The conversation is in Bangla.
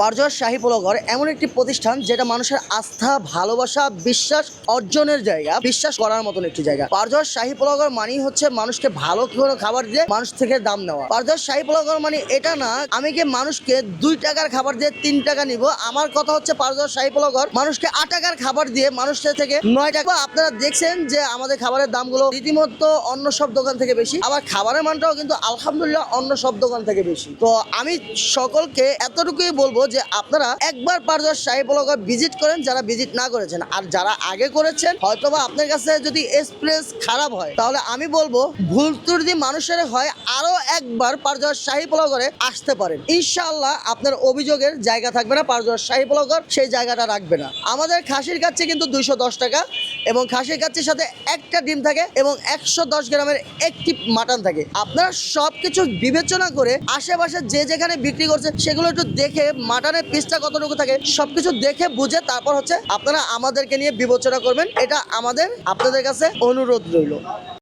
পারজোয়ার শাহী পোলাঘর এমন একটি প্রতিষ্ঠান যেটা মানুষের আস্থা, ভালোবাসা, বিশ্বাস অর্জনের জায়গা। বিশ্বাস করার মতন একটি জায়গা। পারজোয়ার শাহী পোলাঘর মানেই হচ্ছে মানুষকে ভালো কোনো খাবার দিয়ে মানুষ থেকে দাম নেওয়া। পারজোয়ার শাহী পোলাঘর মানে এটা না, আমি কি মানুষকে দুই টাকার খাবার দিয়ে তিন টাকা নিব? আমার কথা হচ্ছে পারজোয়ার শাহী পোলাঘর, মানুষকে আট টাকার খাবার দিয়ে মানুষের থেকে নয় টাকা। আপনারা দেখছেন যে আমাদের খাবারের দামগুলো রীতিমতো অন্য সব দোকান থেকে বেশি, আবার খাবারের মানটাও কিন্তু আলহামদুলিল্লাহ অন্য সব দোকান থেকে বেশি। তো আমি সকলকে এতটুকুই বলব যে আপনারা একবার পারজোয়ার শাহী পোলাঘর ভিজিট করেন, যারা ভিজিট না করেছেন। আর যারা আগে করেছেন, হয়তোবা আপনার কাছে যদি এক্সপ্রেস খারাপ হয়, তাহলে আমি বলব, ভুল ত্রুটি মানুষের হয়, আরও একবার পারজোয়ার শাহী পোলাঘরে আসতে পারেন। ইনশাআল্লাহ আপনার অভিযোগের জায়গা থাকবে না পারজোয়ার শাহী পোলাঘর সেই জায়গাটা রাখবে না। আমাদের খাসির কাছে কিন্তু দুইশো দশ টাকা, এবং খাসির কাচ্ছির সাথে একটা ডিম থাকে, এবং একশো দশ গ্রামের একটি মাটন থাকে। আপনারা সব কিছু বিবেচনা করে, আশেপাশে যে যেখানে বিক্রি করছে সেগুলো একটু দেখে মাটনের পিসটা কতটুকু থাকে সবকিছু দেখে বুঝে তারপর হচ্ছে আপনারা আমাদেরকে নিয়ে বিবেচনা করবেন। এটা আমাদের, আপনাদের কাছে অনুরোধ রইল।